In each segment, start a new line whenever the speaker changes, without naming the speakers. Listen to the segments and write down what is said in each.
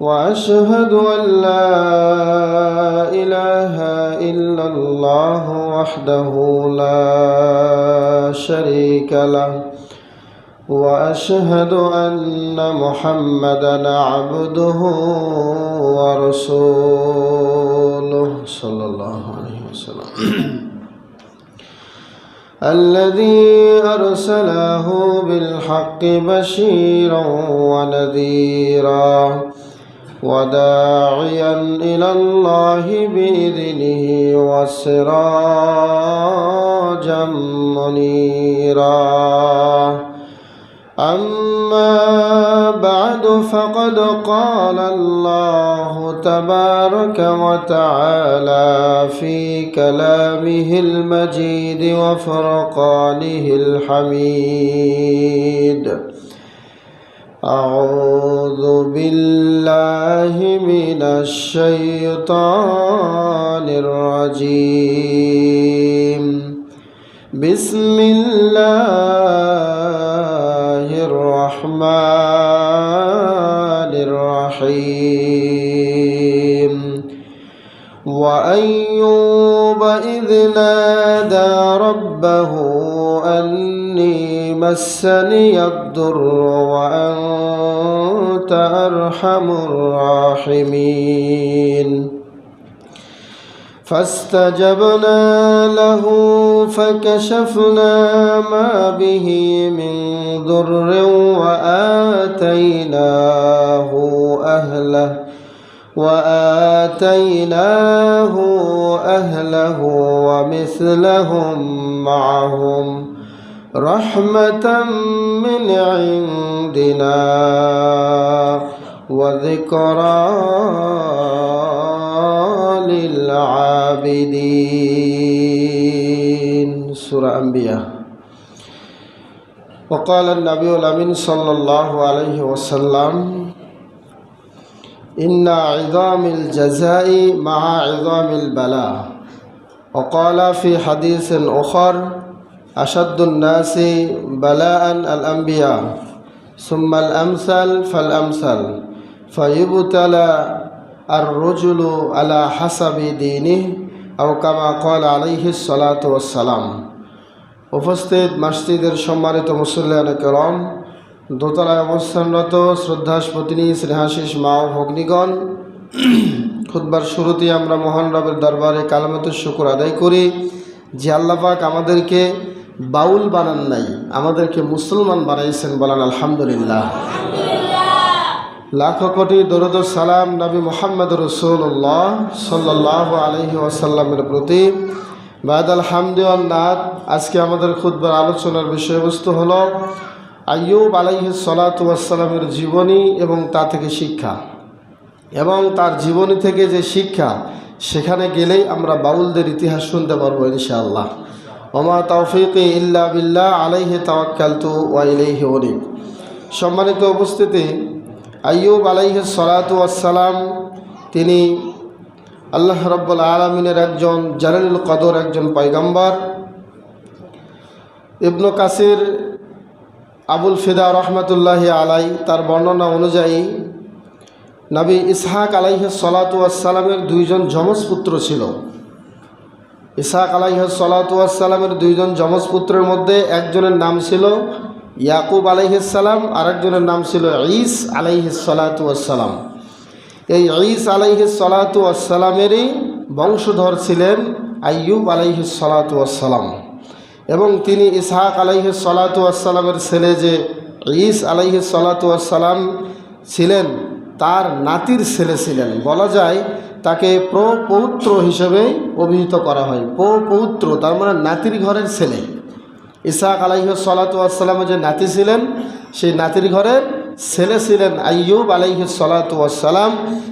وأشهد أن لا إله إلا الله وحده لا شريك له. وأشهد أن محمدا عبده ورسوله صلى الله عليه وسلم. الذي أرسله بالحق بشيرا ونذيرا. وداعيا إلى الله بإذنه وسراجا منيرا. أما بعد فقد قال الله تبارك وتعالى في كلامه المجيد وفرقانه الحميد. أعوذ بالله من الشيطان الرجيم. بسم الله الرحمن الرحيم. وأيوب إذ نادى ربه أني مسني الضر وأنت أرحم الراحمين. فاستجبنا له فكشفنا ما به من ضر وآتيناه أهله وآتيناه أهله ومثلهم معهم. رحمة من عندنا وذكرى للعابدين. سورة أنبياء. وقال النبي الأمين صلى الله عليه وسلم إن عظام الجزاء مع عظام البلاء. وقال في حديث آخر আসাদুন্নাসি বালাআন আল আম্বিয়া, সুম্মাল আমসাল ফাল আমসাল, ফয়ুবুতালা আর রজুলু আলা হাসাবি দিনি আও কামা কল আলাইহি সালাত উপস্থিত মাসজিদের সম্মানিত মুসল্লান কলম দোতলায় অবস্থানরত শ্রদ্ধাস পত্নী স্নেহাশিস মা ও ভগ্নিগণ খুদ্বার শুরুতেই আমরা মোহন রবের দরবারে কালামতের শুকুর আদায় করি যে আল্লাপাক আমাদেরকে বাউল বানান নাই আমাদেরকে মুসলমান বানাইছেন বলেন আলহামদুলিল্লাহ। লাখ কোটি দরুদ সালাম নবী মোহাম্মদ রসুল্লাহ সাল্লাহ আলহি ওয়াসাল্লামের প্রতি। বাদ আলহামদুল্লাহ আজকে আমাদের খুদ্বার আলোচনার বিষয়বস্তু হল আইয়ুব আলাইহি সালাতামের জীবনী এবং তা থেকে শিক্ষা। এবং তার জীবনী থেকে যে শিক্ষা সেখানে গেলেই আমরা বাউলদের ইতিহাস শুনতে পারব ইনশাআল্লাহ। ওমা তৌফিক ইল্লা বিল্লাহ আলাইহি তাওয়াক্কালতু ওয়া ইলাইহি অনিব সম্মানিত উপস্থিতি, আইয়ুব আলাইহ সালাতু আসসালাম তিনি আল্লাহ রব্বুল আলমিনের একজন জালালুল কদর, একজন পয়গম্বর। ইবনু কাসির আবুল ফিদা রহমতুল্লাহ আলাই তার বর্ণনা অনুযায়ী নবী ইসহাক আলাইহ সালাতু আসসালামের দুইজন যমজ পুত্র ছিল। ইসহাক আলাইহ সালাতু দুইজন যমজ পুত্রের মধ্যে একজনের নাম ছিল ইয়াকুব আলাইহিসাল্লাম আরেকজনের নাম ছিল ঈস আলাইহিসালাতাম এই ঈস আলাইহিসালাতামেরই বংশধর ছিলেন আইয়ুব আলাইহিসালাতাম এবং তিনি ইসহাক আলাইহিসালাতামের ছেলে যে ঈস আলাইহিসালাতাম ছিলেন, তার নাতির ছেলে ছিলেন। বলা যায় তাকে প্রপৌত্র হিসেবে অভিহিত করা হয়। প্রপৌত্র, তার মানে নাতির ঘরের ছেলে। ইসাক আলাইহ সালাতামের যে নাতি ছিলেন, সেই নাতির ঘরের ছেলে ছিলেন আইয়ুব আলাইহ সালাতাম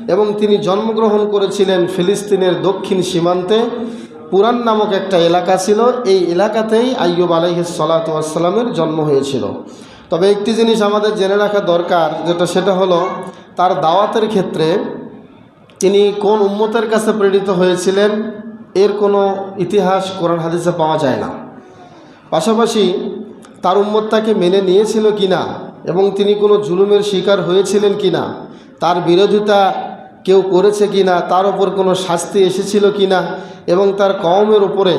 এবং তিনি জন্মগ্রহণ করেছিলেন ফিলিস্তিনের দক্ষিণ সীমান্তে। পুরান নামক একটা এলাকা ছিল, এই এলাকাতেই আইয়ুব আলাইহ সালাতামের জন্ম হয়েছিল। তবে একটি জিনিস আমাদের জেনে রাখা দরকার, যেটা সেটা হলো, তার দাওয়াতের ক্ষেত্রে তিনি কোন উম্মতের কাছে প্রেরিত হয়েছিলেন? এর কোনো ইতিহাস, কোরআন, হাদিসে পাওয়া যায় না। পাশাপাশি তার উম্মত তাকে মেনে নিয়েছিল কিনা এবং তিনি কোনো জুলুমের শিকার হয়েছিলেন কিনা, তার বিরোধিতা কেউ করেছে কি না তার ওপর কোনো শাস্তি এসেছিল কি না এবং তার কওমের উপরে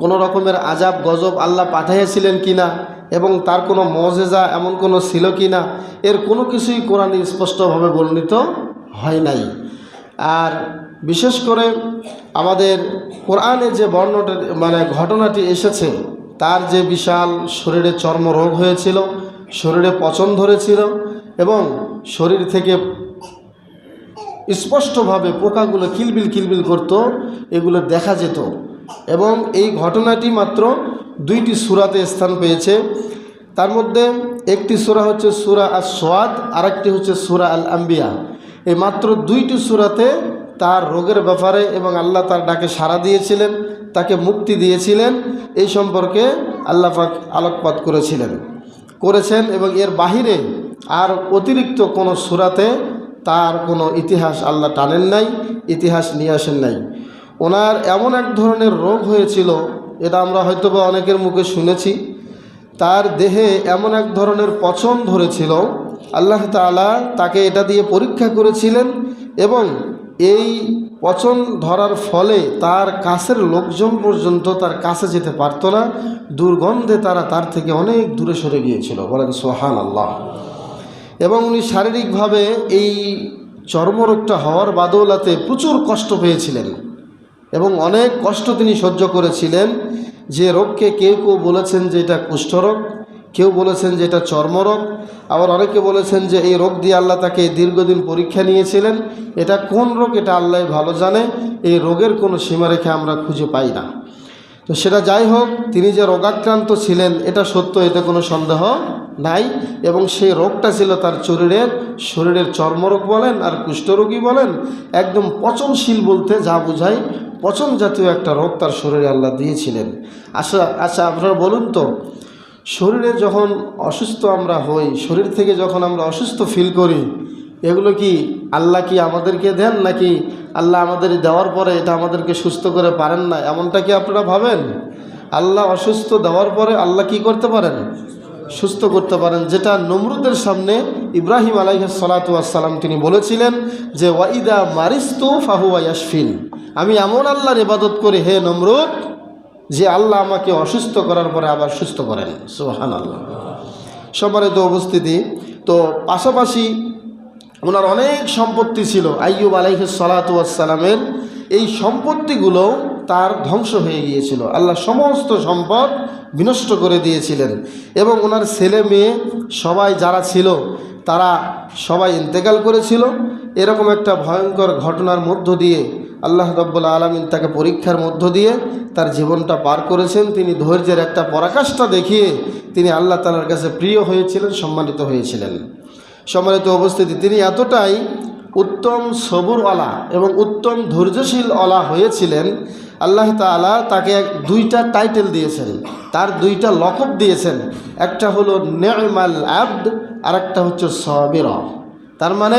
কোনো রকমের আজাব গজব আল্লাহ পাঠাইয়াছিলেন কি না এবং তার কোনো মজেজা এমন কোনো ছিল কি না এর কোনো কিছুই কোরআনে স্পষ্টভাবে বর্ণিত হয় নাই। আর বিশেষ করে আমাদের কোরআনে যে বর্ণটা মানে ঘটনাটি এসেছে, তার যে বিশাল শরীরে চর্মরোগ হয়েছিল, শরীরে পচন ধরেছিল এবং শরীর থেকে স্পষ্টভাবে পোকাগুলো কিলবিল কিলবিল করত, এগুলো দেখা যেত। এবং এই ঘটনাটি মাত্র দুইটি সুরাতে স্থান পেয়েছে। তার মধ্যে একটি সুরা হচ্ছে সুরা আর সোয়াদ আর একটি হচ্ছে সুরা আল আম্বিয়া এই মাত্র দুইটি সুরাতে তার রোগের ব্যাপারে এবং আল্লাহ তার ডাকে সাড়া দিয়েছিলেন, তাকে মুক্তি দিয়েছিলেন, এই সম্পর্কে আল্লাহ পাক আলোকপাত করেছিলেন। করেছেন এবং এর বাহিরে আর অতিরিক্ত কোনো সুরাতে তার কোনো ইতিহাস আল্লাহ টানেন নাই, ইতিহাস নিয়ে আসেন নাই। ওনার এমন এক ধরনের রোগ হয়েছিল, এটা আমরা হয়তো বা অনেকের মুখে শুনেছি, তার দেহে এমন এক ধরনের পচন ধরেছিল আল্লাহ তাআলা তাকে এটা দিয়ে পরীক্ষা করেছিলেন এবং এই পচন ধরার ফলে তার কাছের লোকজন পর্যন্ত তার কাছে যেতে পারতো না। দুর্গন্ধে তারা তার থেকে অনেক দূরে সরে গিয়েছিল। বলেন সোহান আল্লাহ এবং উনি শারীরিকভাবে এই চর্মরোগটা হওয়ার বাদৌলাতে প্রচুর কষ্ট পেয়েছিলেন এবং অনেক কষ্ট তিনি সহ্য করেছিলেন যে রোগকে কেউ কেউ বলেছেন যে এটা কুষ্ঠরোগ, কেউ বলেছেন যে এটা চর্মরোগ আবার অনেকে বলেছেন যে এই রোগ দিয়ে আল্লাহ তাকে দীর্ঘদিন পরীক্ষা নিয়েছিলেন। এটা কোন রোগ? এটা আল্লাহ ভালো জানে। এই রোগের কোনো সীমারেখা আমরা খুঁজে পাই না। তো সেটা যাই হোক, তিনি যে রোগাক্রান্ত ছিলেন, এটা সত্য, এতে কোনো সন্দেহ নাই। এবং সেই রোগটা ছিল তার শরীরের শরীরের চর্মরোগ বলেন আর কুষ্ঠরোগী বলেন, একদম পচনশীল বলতে যা বোঝায়, পচন জাতীয় একটা রোগ তার শরীরে আল্লাহ দিয়েছিলেন। আচ্ছা আচ্ছা আপনারা বলুন তো শরীরে যখন অসুস্থ আমরা হই, শরীর থেকে যখন আমরা অসুস্থ ফিল করি, এগুলো কি আল্লাহ কি আমাদেরকে দেন নাকি আল্লাহ আমাদের দেওয়ার পরে এটা আমাদেরকে সুস্থ করে পারেন না? এমনটা কি আপনারা ভাবেন? আল্লাহ অসুস্থ দেওয়ার পরে আল্লাহ কি করতে পারেন? সুস্থ করতে পারেন। যেটা নমরুদের সামনে ইব্রাহিম আলাইহ সালাতাম তিনি বলেছিলেন যে ওয়াইদা মারিস্তু ফাহুয়া ইয়াসফিন আমি এমন আল্লাহর ইবাদত করি, হে নমরুদ যে আল্লাহ আমাকে অসুস্থ করার পরে আবার সুস্থ করেন। সোহান আল্লাহ সম্মানিত উপস্থিতি, তো পাশাপাশি ওনার অনেক সম্পত্তি ছিল, আইয়ুব আলাইহ সালাতামের এই সম্পত্তিগুলো তার ধ্বংস হয়ে গিয়েছিল। আল্লাহ সমস্ত সম্পদ বিনষ্ট করে দিয়েছিলেন এবং ওনার ছেলে মেয়ে সবাই যারা ছিল, তারা সবাই ইন্তেকাল করেছিল। এরকম একটা ভয়ঙ্কর ঘটনার মধ্য দিয়ে আল্লাহ রব্বুল্লা আলমিন তাকে পরীক্ষার মধ্য দিয়ে তার জীবনটা পার করেছেন। তিনি ধৈর্যের একটা পরাকাষ্ঠা দেখিয়ে তিনি আল্লাহ তালার কাছে প্রিয় হয়েছিলেন, সম্মানিত হয়েছিলেন। সম্মানিত অবস্থিতি তিনি এতটাই উত্তম সবুরওয়ালা এবং উত্তম ধৈর্যশীল অলা হয়েছিলেন, আল্লাহ তালা তাকে দুইটা টাইটেল দিয়েছেন, তার দুইটা লকব দিয়েছেন। একটা হলো নেমাল আব্দ আর একটা হচ্ছে সবের। তার মানে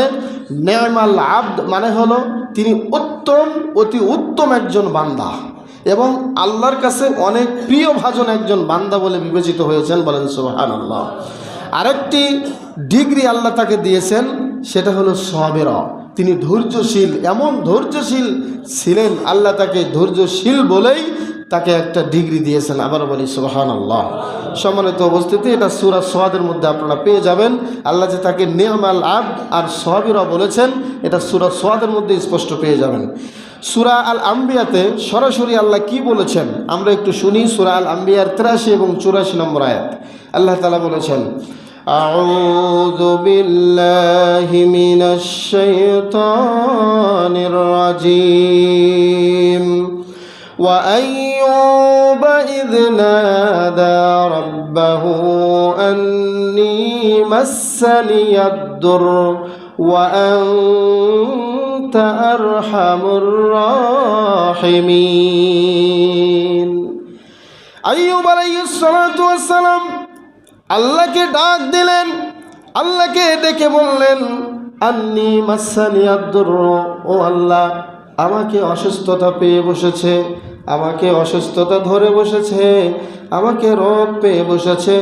নেমাল আব্দ মানে হলো তিনি উত্তম, অতি উত্তম একজন বান্দা। এবং আল্লাহর কাছে অনেক প্রিয় ভাজন একজন বান্দা বলে বিবেচিত হয়েছেন বলেন সোহান আল্লাহ আরেকটি ডিগ্রি আল্লাহ তাকে দিয়েছেন, সেটা হলো সবের তিনি ধৈর্যশীল, এমন ধৈর্যশীল ছিলেন, আল্লাহ তাকে ধৈর্যশীল বলেই তাকে একটা ডিগ্রি দিয়েছেন আবার বলি সোহান আল্লাহ সম্মানিত উপস্থিতি এটা সুরা সোয়াদের মধ্যে আপনারা পেয়ে যাবেন আল্লাহ যে তাকে নেহমাল আব আর সোহাবিরা বলেছেন এটা সুরা সোয়াদের মধ্যে স্পষ্ট পেয়ে যাবেন সুরা আল আম্বিয়াতে সরাসরি আল্লাহ কি বলেছেন আমরা একটু শুনি সুরা আল আম্বিয়ার তিরাশি এবং চুরাশি নম্বর আয়াত আল্লাহ তালা বলেছেন أعوذ بالله من الشيطان الرجيم وأيوب إذ نادى ربه أني مسني الضر وأنت أرحم الراحمين আইয়ুব আলাইসালাম আল্লাহকে ডাক দিলেন আল্লাহকে ডেকে বললেন আন্নি মাসানি আব্দুর ও আল্লাহ আমাকে অসুস্থতা পেয়ে বসেছে আমাকে অসুস্থতা ধরে বসেছে, আমাকে রোগ পেয়ে বসেছে।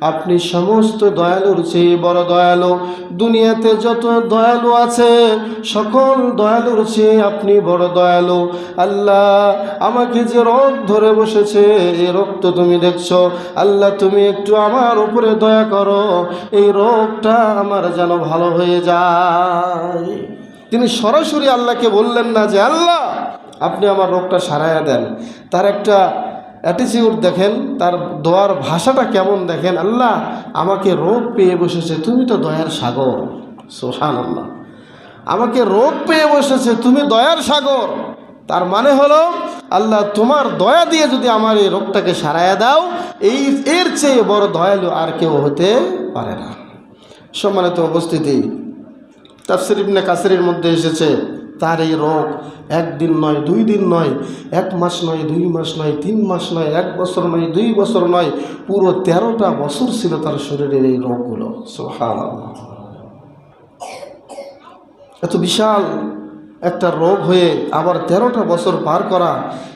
আপনি সমস্ত দয়ালুর চেয়ে বড় দয়ালু। দুনিয়াতে যত দয়ালু আছে, সকল দয়ালুর চেয়ে আপনি বড় দয়ালু। আল্লাহ, আমাকে যে রোগ ধরে বসেছে এই রোগ তো তুমি দেখছ। আল্লাহ, তুমি একটু আমার উপরে দয়া করো, এই রোগটা আমার যেন ভালো হয়ে যায়। তিনি সরাসরি আল্লাহকে বললেন না যে, আল্লাহ, আপনি আমার রোগটা সারাইয়া দেন। তার একটা অ্যাটিচিউড দেখেন, তার দোয়ার ভাষাটা কেমন দেখেন, আল্লাহ, আমাকে রোগ পেয়ে বসেছে, তুমি তো দয়ার সাগর। সোহান আল্লাহ আমাকে রোগ পেয়ে বসেছে, তুমি দয়ার সাগর। তার মানে হলো, আল্লাহ, তোমার দয়া দিয়ে যদি আমার এই রোগটাকে সারাইয়া দাও, এই, এর চেয়ে বড় দয়ালু আর কেউ হতে পারে না। সম্মানিত উপস্থিতি তাফসির ইবনে কাসিরের মধ্যে এসেছে, তার এই রোগ একদিন নয়, দুই দিন নয়, এক মাস নয়, দুই মাস নয়, তিন মাস নয়, এক বছর নয়, দুই বছর নয়, পুরো তেরোটা বছর ছিল তার শরীরের এই রোগগুলো। সোহান এত বিশাল একটা রোগ হয়ে আবার তেরোটা বছর পার করা,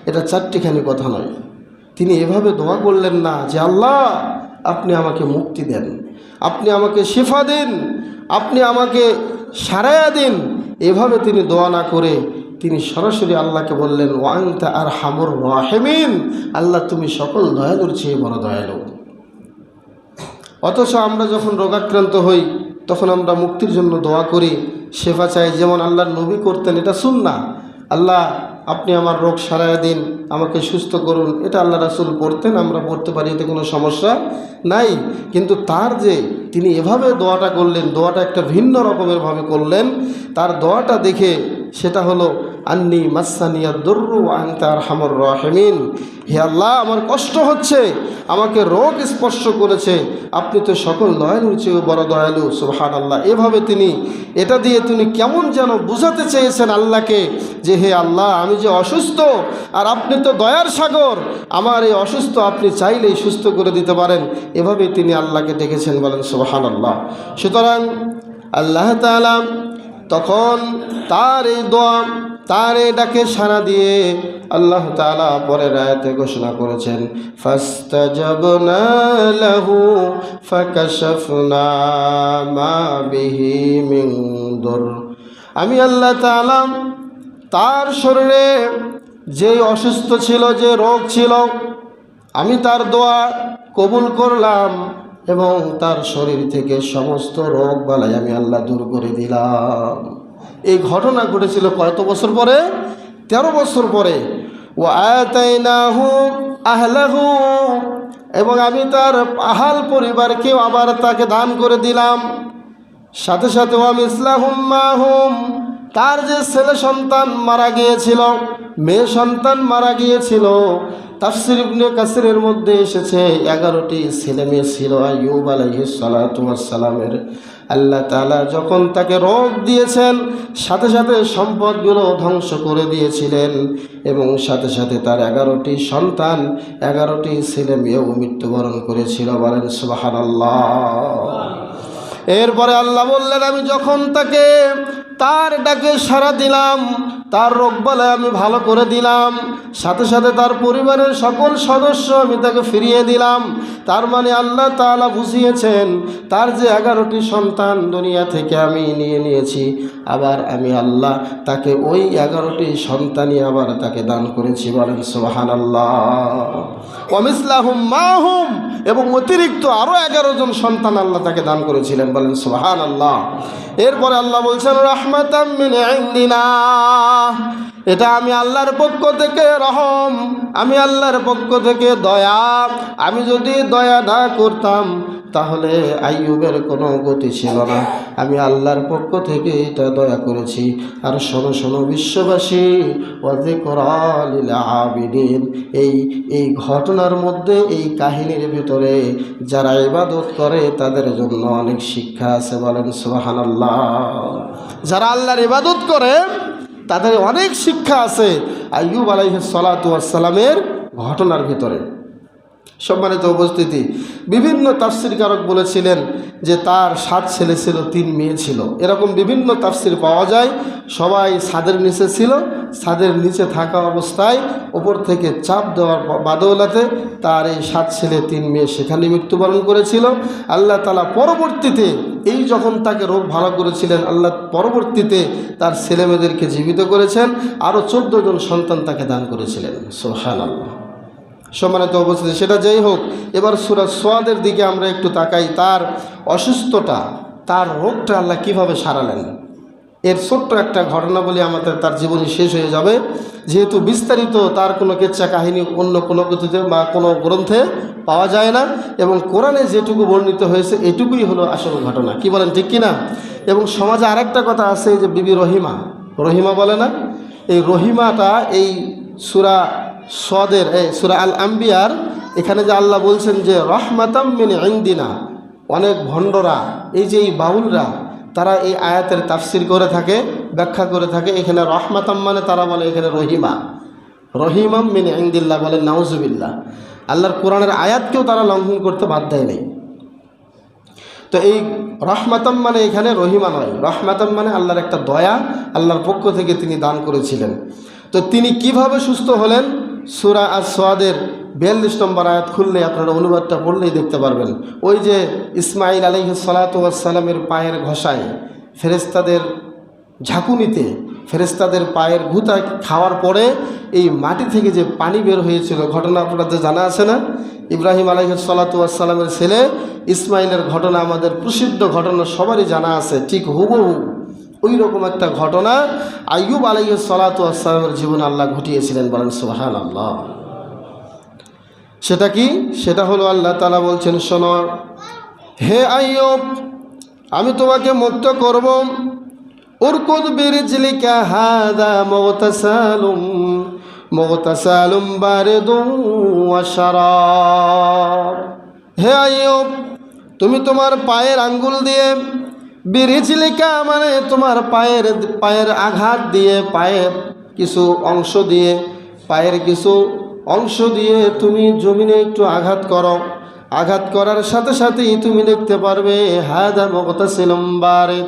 এটা চারটিখানি কথা নয়। তিনি এভাবে দোয়া করলেন না যে, আল্লাহ, আপনি আমাকে মুক্তি দেন, আপনি আমাকে শেফা দিন, আপনি আমাকে সারায়া দিন এভাবে তিনি দোয়া না করে তিনি সরাসরি আল্লাহকে বললেন ওয়াংতা আর হামর রাহেমিন। আল্লাহ তুমি সকল দয়ালুর চেয়ে বড় দয়ালু। অথচ আমরা যখন রোগাক্রান্ত হই, তখন আমরা মুক্তির জন্য দোয়া করি সেবা চাই যেমন আল্লাহর নবী করতেন, এটা শুন না আল্লাহ আপনি আমার রোগ সারাইয়া দিন, আমাকে সুস্থ করুন। এটা আল্লাহ রাসুল পড়তেন, আমরা পড়তে পারি, এতে কোনো সমস্যা নাই। কিন্তু তার যে তিনি এভাবে দোয়াটা করলেন, দোয়াটা একটা ভিন্ন রকমের ভাবে করলেন, তার দোয়াটা দেখে সেটা হলো আন্নি মাসানিয়া দর্রু আংতার হামর রহমিন। হে আল্লাহ, আমার কষ্ট হচ্ছে, আমাকে রোগ স্পর্শ করেছে। আপনি তো সকল দয়ালুর চেয়েও বড় দয়ালু সুবহান আল্লাহ এভাবে তিনি, এটা দিয়ে তিনি কেমন যেন বুঝাতে চেয়েছেন আল্লাহকে যে হে আল্লাহ, আমি যে অসুস্থ, আর আপনি তো দয়ার সাগর। আমার এই অসুস্থ আপনি চাইলেই সুস্থ করে দিতে পারেন। এভাবে তিনি আল্লাহকে ডেকেছেন বলেন সুবহান আল্লাহ সুতরাং আল্লাহ তাআলা তখন তার এই দোয়া তার এই ডাকে সাড়া দিয়ে আল্লাহ তাআলা পরের আয়াতে ঘোষণা করেছেন, ফাস্তাজাবনা লাহু আমি আল্লাহ তাআলা তার শরীরে যে অসুস্থ ছিল, যে রোগ ছিল, আমি তার দোয়া কবুল করলাম এবং তার শরীর থেকে সমস্ত রোগ বালাই আমি আল্লাহ দূর করে দিলাম। এই ঘটনা ঘটেছিল কত বছর পরে? তেরো বছর পরে। ও আয়াতাইনাহু আহলাহু, এবং আমি তার আহাল পরিবারকেও আবার তাকে দান করে দিলাম। সাথে সাথে ওয়াম ইসলাহুম মাহুম, তার যে ছেলে সন্তান মারা গিয়েছিল, মেয়ে সন্তান মারা গিয়েছিল, তাফসির ইবনে কাসিরের মধ্যে এসেছে, এগারোটি ছেলে মেয়ে ছিল আইয়ুব আলাইহিস সালাতু সালামের। আল্লাহ তালা যখন তাকে রোগ দিয়েছেন, সাথে সাথে সম্পদগুলো ধ্বংস করে দিয়েছিলেন এবং সাথে সাথে তার এগারোটি সন্তান, এগারোটি ছেলে মেয়েও মৃত্যুবরণ করেছিল। বলেন সুবাহ আল্লাহ এরপরে আল্লাহ বললেন, আমি যখন তাকে তার ডাকে সারা দিলাম, তার রোগবালায় আমি ভালো করে দিলাম, সাথে সাথে তার পরিবারের সকল সদস্য আমি তাকে ফিরিয়ে দিলাম। তার মানে আল্লাহ তাআলা বুঝিয়েছেন, তার যে এগারোটি সন্তান দুনিয়া থেকে আমি নিয়ে নিয়েছি, আবার আমি আল্লাহ তাকে ওই এগারোটি সন্তানই আবার তাকে দান করেছি বলেন সোহান আল্লাহ মাহুম, এবং অতিরিক্ত আরও এগারো জন সন্তান আল্লাহ তাকে দান করেছিলেন বলেন সোহান আল্লাহ এরপরে আল্লাহ বলছেন রাহমাতাম মিন ইন্দিনা এটা আমি আল্লাহর পক্ষ থেকে রহম, আমি আল্লাহর পক্ষ থেকে দয়া। আমি যদি দয়া না করতাম, তাহলে আইয়ুবের কোনো গতি ছিল না। আমি আল্লাহর পক্ষ থেকে এটা দয়া করেছি। আর শোনো শোনো বিশ্ববাসী আবিদিন এই এই ঘটনার মধ্যে, এই কাহিনীর ভিতরে যারা ইবাদত করে, তাদের জন্য অনেক শিক্ষা আছে বলেন সুবহানাল্লাহ। যারা আল্লাহর ইবাদত করে তাদের অনেক শিক্ষা আছে আইয়ুব আলাইহ সালাতু সালামের ঘটনার ভিতরে। সম্মানিত উপস্থিতি, বিভিন্ন তাফসির কারক বলেছিলেন যে তার সাত ছেলে ছিল, তিন মেয়ে ছিল। এরকম বিভিন্ন তাফসির পাওয়া যায়, সবাই ছাদের নিচে ছিল, ছাদের নিচে থাকা অবস্থায় ওপর থেকে চাপ দেওয়ার বাদৌলাতে তার এই সাত ছেলে, তিন মেয়ে সেখানে মৃত্যুবরণ করেছিল। আল্লাহ তালা পরবর্তীতে এই যখন তাকে রোগ ভালো করেছিলেন, আল্লাহ পরবর্তীতে তার ছেলেমেয়েদেরকে জীবিত করেছেন। আরও চোদ্দ জন সন্তান তাকে দান করেছিলেন। সোহান আল্লাহ সম্মানিত অবস্থিতি সেটা যাই হোক, এবার সুরাজ সোয়াদের দিকে আমরা একটু তাকাই, তার অসুস্থতা, তার রোগটা আল্লাহ কীভাবে সারালেন? এর ছোট্ট একটা ঘটনা বলে আমাদের, তার জীবনী শেষ হয়ে যাবে। যেহেতু বিস্তারিত তার কোনো কেচ্ছা কাহিনী অন্য কোনো কিছুতে বা কোনো গ্রন্থে পাওয়া যায় না, এবং কোরআনে যেটুকু বর্ণিত হয়েছে, এটুকুই হলো আসল ঘটনা। কি বলেন, ঠিক কিনা? এবং সমাজে আরেকটা কথা আছে, যে বিবি রহিমা রহিমা বলে না? এই রহিমাটা এই সুরা সদের, এই সুরা আল আম্বিয়ার এখানে যে আল্লাহ বলছেন যে রহমাতাম মিন ইন্দিনা, অনেক ভণ্ডরা, এই যে এই বাউলরা, তারা এই আয়াতের তাফসির করে থাকে, ব্যাখ্যা করে থাকে, এখানে রহমাতাম মানে তারা বলে এখানে রহিমা। রহিমাম মিন ইন্দিল্লাহ বলে নাউজুবিল্লাহ। আল্লাহর কোরআনের আয়াতকেও তারা লঙ্ঘন করতে বাধ্য নেই। তো এই রহমাতাম মানে এখানে রহিমা নয়, রহমাতাম মানে আল্লাহর একটা দয়া, আল্লাহর পক্ষ থেকে তিনি দান করেছিলেন। তো তিনি কীভাবে সুস্থ হলেন? সুরা আর সোয়াদের বিয়াল্লিশ নম্বর আয়াত খুললে আপনারা অনুবাদটা পড়লেই দেখতে পারবেন। ওই যে ইসমাইল আলহ সালাতামের পায়ের ঘষায় ফেরেস্তাদের ঝাঁকুনিতে ফেরেস্তাদের পায়ের ঘুতা খাওয়ার পরে এই মাটি থেকে যে পানি বের হয়েছিল, ঘটনা আপনাদের জানা আছে না? ইব্রাহিম আলহ সালাতামের ছেলে ইসমাইলের ঘটনা আমাদের প্রসিদ্ধ ঘটনা সবারই জানা আছে, ঠিক হুবহু। ওই রকম একটা ঘটনা আইয়ুব আলাইহ সালাতামের জীবন আল্লাহ ঘটিয়েছিলেন বলেন সোহান আল্লাহ সেটা কি? সেটা হলো আল্লাহ তালা বলছেন, শোনো, হে আইয়ুব, আমি তোমাকে মুক্ত করব। উরকুদ বিরিজলিকা হাদা মগতাসালুম মগতাসালুম বারিদুম হে আইয়ুব, তুমি তোমার পায়ের আঙ্গুল দিয়ে বিরিজলিকা মানে তোমার পায়ের পায়ের আঘাত দিয়ে, পায়ের কিছু অংশ দিয়ে, পায়ের কিছু অংশ দিয়ে তুমি জমিনে একটু আঘাত করো। আঘাত করার সাথে সাথেই তুমি দেখতে পারবে, হায়দা মগতা সিলম্বারে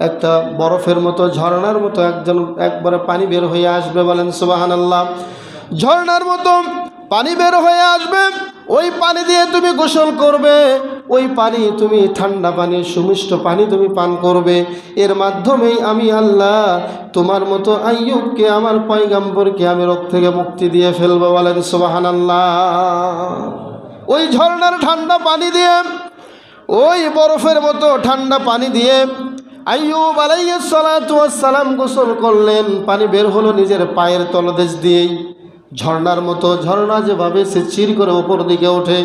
একটা বরফের মতো, ঝর্ণার মতো একজন, একবারে পানি বের হয়ে আসবে বলেন সুবাহান আল্লাহ ঝর্ণার মতো পানি বের হয়ে আসবে। ওই পানি দিয়ে তুমি গোসল করবে, ওই পানি তুমি ঠান্ডা পানি, সুমিষ্ট পানি তুমি পান করবে। এর মাধ্যমেই আমি আল্লাহ তোমার মতো আইয়ুবকে, আমার পয়গাম্বরকে আমি রোগ থেকে মুক্তি দিয়ে ফেলব বলেন সোবাহান আল্লাহ ওই ঝর্ণার ঠান্ডা পানি দিয়ে, ওই বরফের মতো ঠান্ডা পানি দিয়ে আইয়ুব আলাইহিস সালাম গোসল করলেন। পানি বের হলো নিজের পায়ের তলদেশ দিয়েই। ঝর্ণার মতো ঝর্ণা যেভাবে সে চির করে ওপর দিকে ওঠে,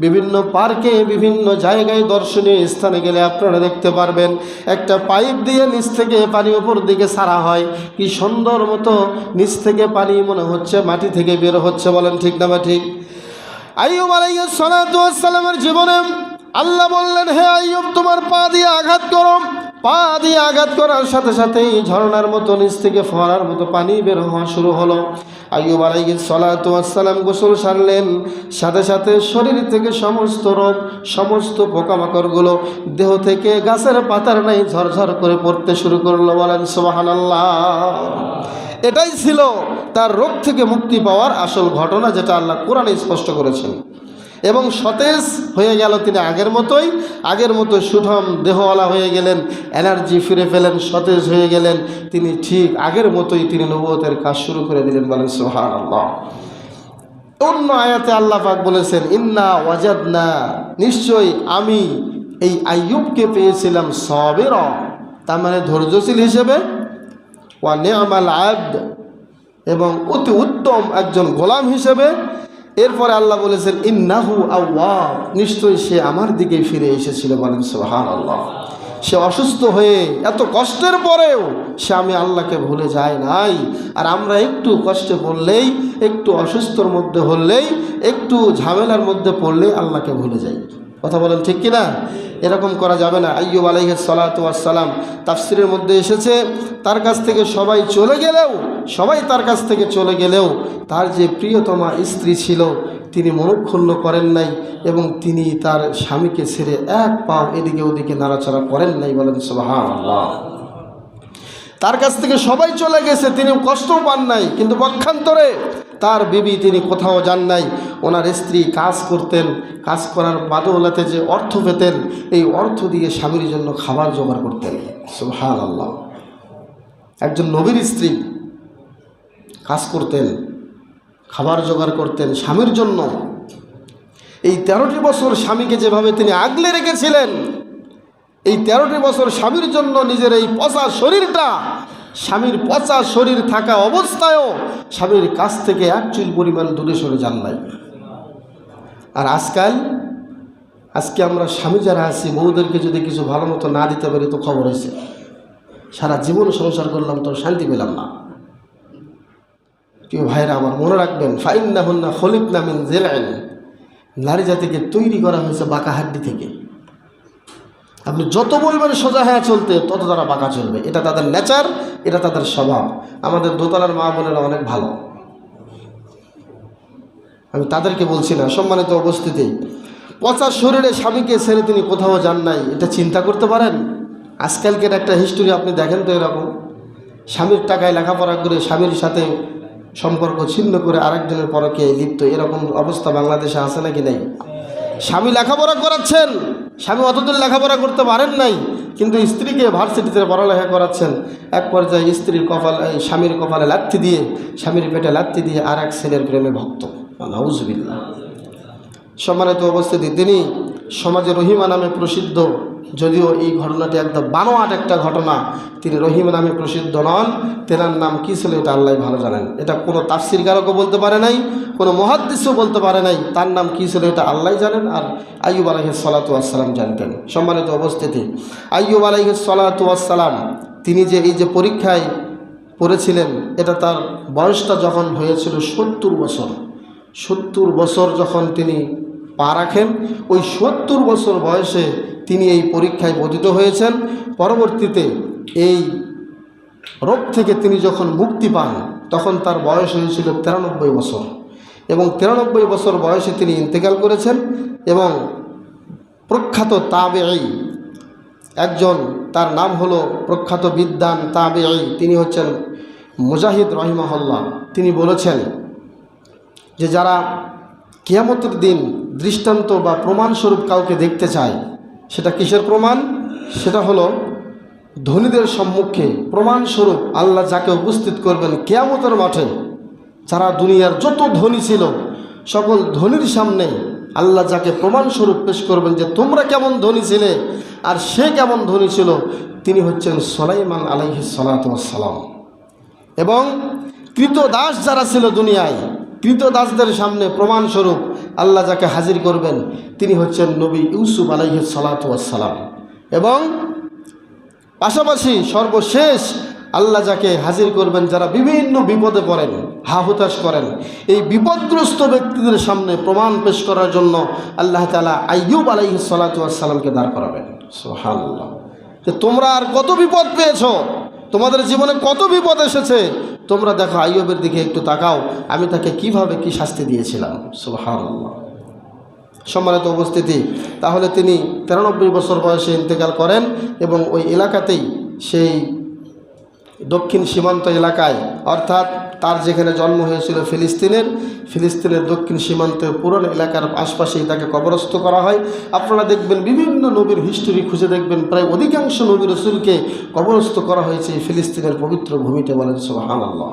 বিভিন্ন পার্কে, বিভিন্ন জায়গায় দর্শনীয় স্থানে গেলে আপনারা দেখতে পারবেন, একটা পাইপ দিয়ে নিচ থেকে পানি ওপর দিকে সারা হয়। কি সুন্দর মতো নিচ থেকে পানি মনে হচ্ছে মাটি থেকে বের হচ্ছে, বলেন ঠিক না বা ঠিক? আইয়ুব আলাইহিস সালামের জীবনে আল্লাহ বললেন, হে আইয়ুব, তোমার পা দিয়ে আঘাত করো। পা দিয়ে আঘাত করার সাথে সাথেই ঝর্ণার মতো নিচ থেকে ফোয়ারার মতো পানি বের হওয়া শুরু হলো। আইয়ুব আলাইহিস সালাম গোসল সারলেন। সাথে সাথে শরীর থেকে সমস্ত রোগ, সমস্ত পোকামাকড়গুলো দেহ থেকে গাছের পাতার নাই ঝরঝর করে পড়তে শুরু করল। বলেন, সুবহানাল্লাহ। এটাই ছিল তার রোগ থেকে মুক্তি পাওয়ার আসল ঘটনা যেটা আল্লাহ কোরআনে স্পষ্ট করেছেন। এবং সতেজ হয়ে গেল তিনি আগের মতোই। আগের মতো সুঠম দেহওয়ালা হয়ে গেলেন এনার্জি ফিরে পেলেন, সতেজ হয়ে গেলেন। তিনি ঠিক আগের মতোই তিনি নবতের কাজ শুরু করে দিলেন বলেন সোহান অন্য আয়াতে আল্লাহ পাক বলেছেন, ইন্না ওয়াজাদনা নিশ্চয়ই আমি এই আইয়ুবকে পেয়েছিলাম সবের, তার মানে ধৈর্যশীল হিসেবে। ওয়া নেমাল আব্দ, এবং অতি উত্তম একজন গোলাম হিসেবে। এরপরে আল্লাহ বলেছেন ইন্নাহু আল্লাহ নিশ্চয়ই সে আমার দিকে ফিরে এসেছিল বলেন সোহান আল্লাহ সে অসুস্থ হয়ে এত কষ্টের পরেও সে আমি আল্লাহকে ভুলে যায় নাই। আর আমরা একটু কষ্টে পড়লেই, একটু অসুস্থর মধ্যে হলেই, একটু ঝামেলার মধ্যে পড়লেই আল্লাহকে ভুলে যাই। কথা বলেন ঠিক কিনা? এরকম করা যাবে না। আইয়ুব আলাইহ সালাতাম তাফসিরের মধ্যে এসেছে, তার কাছ থেকে সবাই চলে গেলেও, সবাই তার কাছ থেকে চলে গেলেও তার যে প্রিয়তমা স্ত্রী ছিল তিনি মনক্ষুণ্ণ করেন নাই এবং তিনি তার স্বামীকে ছেড়ে এক পাও এদিকে ওদিকে নাড়াচাড়া করেন নাই বলেন আল্লাহ তার কাছ থেকে সবাই চলে গেছে, তিনি কষ্ট পান নাই, কিন্তু পক্ষান্তরে তার বিবি তিনি কোথাও যান নাই। ওনার স্ত্রী কাজ করতেন, কাজ করার বাদৌলাতে যে অর্থ পেতেন, এই অর্থ দিয়ে স্বামীর জন্য খাবার জোগাড় করতেন সুহান আল্লাহ একজন নবীর স্ত্রী কাজ করতেন খাবার জোগাড় করতেন স্বামীর জন্য। এই তেরোটি বছর স্বামীকে যেভাবে তিনি আগলে রেখেছিলেন, এই তেরোটি বছর স্বামীর জন্য নিজের এই পচা শরীরটা, স্বামীর পচা শরীর থাকা অবস্থায়ও স্বামীর কাছ থেকে এক চুল পরিমাণ দূরে সরে যান নাই। আর আজকাল, আজকে আমরা স্বামী যারা আছি, বউদেরকে যদি কিছু ভালো মতো না দিতে পারি তো খবর হয়েছে সারা জীবন সংসার করলাম তো শান্তি পেলাম না। কেউ ভাইরা আমার মনে রাখবেন ফাইন না হন না খলিফ নামিন জেলাইন। নারী জাতিকে তৈরি করা হয়েছে বাঁকা হাড্ডি থেকে। আপনি যত বলবেন সোজা হ্যাঁ চলতে, তত তারা বাঁকা চলবে। এটা তাদের নেচার, এটা তাদের স্বভাব। আমাদের দোতলার মা বোনেরা অনেক ভালো। আমি তাদেরকে বলছি না, সম্মানিত উপস্থিতি, পচা শরীরে স্বামীকে ছেড়ে তিনি কোথাও যান নাই, এটা চিন্তা করতে পারেন? আজকালকের একটা হিস্টোরি আপনি দেখেন তো এরকম। স্বামীর টাকায় লেখাপড়া করে স্বামীর সাথে সম্পর্ক ছিন্ন করে আরেকজনের পরকে লিপ্ত, এরকম অবস্থা বাংলাদেশে আছে নাকি নেই? স্বামী লেখাপড়া করাচ্ছেন, স্বামী অতদূর লেখাপড়া করতে পারেন নাই, কিন্তু স্ত্রীকে ভার্সিটিতে পড়ালেখা করাচ্ছেন। এক পর্যায়ে স্ত্রীর কপাল স্বামীর কপালে লাত্তি দিয়ে, স্বামীর পেটে লাত্তি দিয়ে আর এক ছেলের প্রেমে ভক্ত। নাউজবিল্লা সম্মানিত উপস্থিতি, তিনি সমাজে রহিমা নামে প্রসিদ্ধ, যদিও এই ঘটনাটি একদম বানোয়াট একটা ঘটনা, তিনি রহিমা নামে প্রসিদ্ধ নন, তেনার নাম কী ছিল এটা আল্লাহ ভালো জানেন। এটা কোনো তাফসির কারকও বলতে পারে নাই, কোনো মহাদ্দেশও বলতে পারে নাই, তার নাম কী ছিল এটা আল্লাহ জানেন, আর আইয়ুব আলহ সালাতু আসসালাম জানতেন। সম্মানিত অবস্থিতি আইয়ুব আলহ সালাতু আসসালাম তিনি যে এই যে পরীক্ষায় পড়েছিলেন, এটা তার বয়সটা যখন হয়েছিল সত্তর বছর সত্তর বছর যখন তিনি পা রাখেন। ওই সত্তর বছর বয়সে তিনি এই পরীক্ষায় পতিত হয়েছেন। পরবর্তীতে এই রোগ থেকে তিনি যখন মুক্তি পান, তখন তার বয়স হয়েছিল তিরানব্বই বছর এবং তিরানব্বই বছর বয়সে তিনি ইন্তেকাল করেছেন এবং প্রখ্যাত তাবেই একজন, তার নাম হলো প্রখ্যাত বিদ্যান তাবেই তিনি হচ্ছেন মুজাহিদ রহিমাহল্লা তিনি বলেছেন যে যারা কিয়ামতের দিন দৃষ্টান্ত বা প্রমাণস্বরূপ কাউকে দেখতে চায়, সেটা কিসের প্রমাণ? সেটা হলো ধনীদের সম্মুখে প্রমাণস্বরূপ আল্লাহ যাকে উপস্থিত করবেন কেয়ামতের মাঠে, যারা দুনিয়ার যত ধনী ছিল, সকল ধনীর সামনে আল্লাহ যাকে প্রমাণস্বরূপ পেশ করবেন যে তোমরা কেমন ধনী ছিলে আর সে কেমন ধনী ছিল, তিনি হচ্ছেন সোলাইমান আলাইহি সালাম। এবং কৃতদাস যারা ছিল দুনিয়ায় কৃতদাসদের সামনে প্রমাণস্বরূপ আল্লাহ যাকে হাজির করবেন, তিনি হচ্ছেন নবী ইউসুফ আলাইহি সালাম এবং পাশাপাশি সর্বশেষ আল্লাহ যাকে হাজির করবেন, যারা বিভিন্ন বিপদে পড়েন, হাহুতাশ করেন, এই বিপদগ্রস্ত ব্যক্তিদের সামনে প্রমাণ পেশ করার জন্য আল্লাহ তালা আইয়ুব আলাইহি সালাতামকে দাঁড় করাবেন। সোহাল্লাহ যে তোমরা আর কত বিপদ পেয়েছ, তোমাদের জীবনে কত বিপদ এসেছে তোমরা দেখো আইয়বের দিকে একটু তাকাও, আমি তাকে কীভাবে কি শাস্তি দিয়েছিলাম? সোহাল্লাহ সম্মানিত উপস্থিতি, তাহলে তিনি তিরানব্বই বছর বয়সে ইন্তেকাল করেন এবং ওই এলাকাতেই সেই দক্ষিণ সীমান্ত এলাকায়, অর্থাৎ তার যেখানে জন্ম হয়েছিল ফিলিস্তিনের ফিলিস্তিনের দক্ষিণ সীমান্তের পুরনো এলাকার আশপাশেই তাকে কবরস্থ করা হয়। আপনারা দেখবেন বিভিন্ন নবীর হিস্টোরি খুঁজে দেখবেন, প্রায় অধিকাংশ নবীর রসুলকে কবরস্থ করা হয়েছে ফিলিস্তিনের পবিত্র ভূমিতে বলেন সোহান আল্লাহ